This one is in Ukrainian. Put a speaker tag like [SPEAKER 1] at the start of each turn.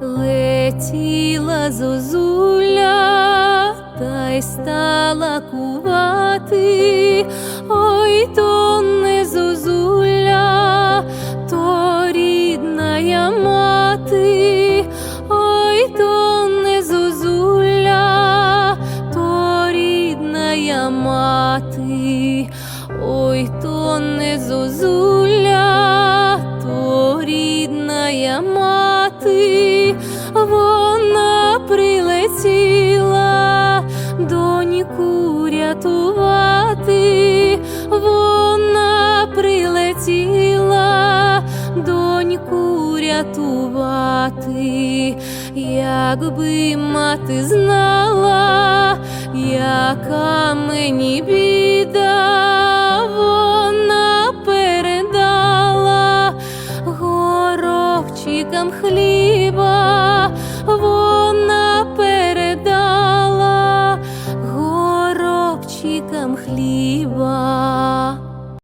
[SPEAKER 1] Летіла зозуля, та й стала кувати. Ой, то не зозуля, то рідна я мати. Ой, то не зозуля, то рідна я мати. Ой, то не зозуля, то прилетіла доньку рятувати, якби мати знала, яка мені біда, вона передала горобчикам хліба, вона передала горобчикам хліба.